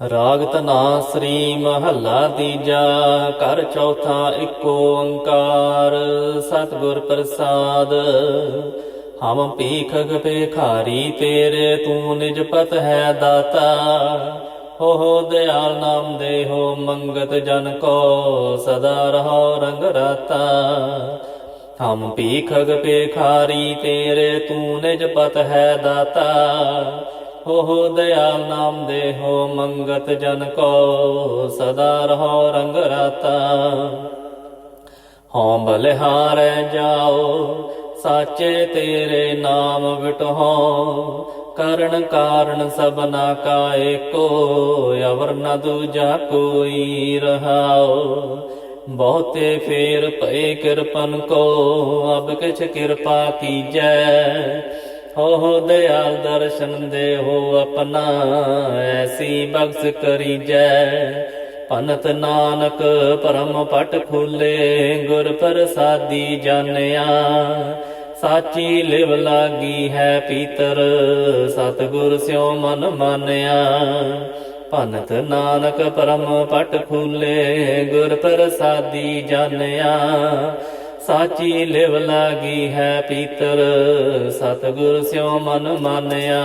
ਰਾਗ ਧਨਾ ਸ੍ਰੀ ਮਹੱਲਾ ਤੀਜਾ, ਘਰ ਚੌਥਾ ਏਕ ਓੰਕਾਰ, ਸਤਿਗੁਰ ਪ੍ਰਸਾਦ। ਹਮ ਭੀਖਗ ਪੇਖਾਰੀ ਤੇਰੇ ਤੂੰ ਨਿਜ ਪਤ ਹੈ ਦਾਤਾ। ਹੋ ਹੋ ਦਿਆਲ ਨਾਮ ਦੇਹੋ ਮੰਗਤ ਜਨ ਕੋ, ਸਦਾ ਰਹੋ ਰੰਗ ਰਾਤਾ। ਹਮ ਭੀਖਗ ਪੇਖਾਰੀ ਤੇਰੇ ਤੂੰ ਨਿਜ ਪਤ ਹੈ ਦਾਤਾ। ਹੋ ਹੋ ਦਿਆਲ ਨਾਮ ਦੇਹੋ, ਮੰਗਤ ਜਨ ਕੋ, ਸਦਾ ਰਹੋ ਰੰਗ ਰਾਤਾ। ਹਉ ਬਲਿਹਾਰੈ ਜਾਓ, ਸਾਚੇ ਤੇਰੇ ਨਾਮ ਵਿਟਹੋ। ਕਰਨ ਕਾਰਨ ਸਭਨਾ ਕਾ ਏਕੋ, ਅਵਰ ਨ ਦੂਜਾ ਕੋਈ ਰਹਾਓ ਬਹੁਤੇ ਫੇਰ ਪਏ ਕਿਰਪਨ ਕੋ, ਅਬ ਕਿਛ ਕਿਰਪਾ ਕੀਜੈ। ਹੋ ਹੋ ਦਿਆਲ ਦਰਸ਼ਨ ਦੇ ਹੋ ਆਪਣਾ, ਐਸੀ ਬਖਸ਼ ਕਰੀਜੈ। ਪਨਤ ਨਾਨਕ ਪਰਮ ਪਟ ਖੁੱਲੇ, ਗੁਰ ਪ੍ਰਸਾਦੀ ਜਾਣਿਆ। ਸਾਚੀ ਲਿਵ ਲਾਗੀ ਹੈ ਪੀਤਰ, ਸਤਿਗੁਰ ਸਿਉ ਮਨ ਮਾਨਿਆ। ਭਨਤ ਨਾਨਕ ਪਰਮ ਪਟ ਖੁੱਲੇ, ਗੁਰ ਪ੍ਰਸਾਦੀ ਜਾਣਿਆ। ਸਾਚੀ ਲਿਵ ਲਾਗੀ ਹੈ ਪੀਤਰ ਸਤਿਗੁਰ ਸਿਉ ਮਨ ਮਾਨਿਆ।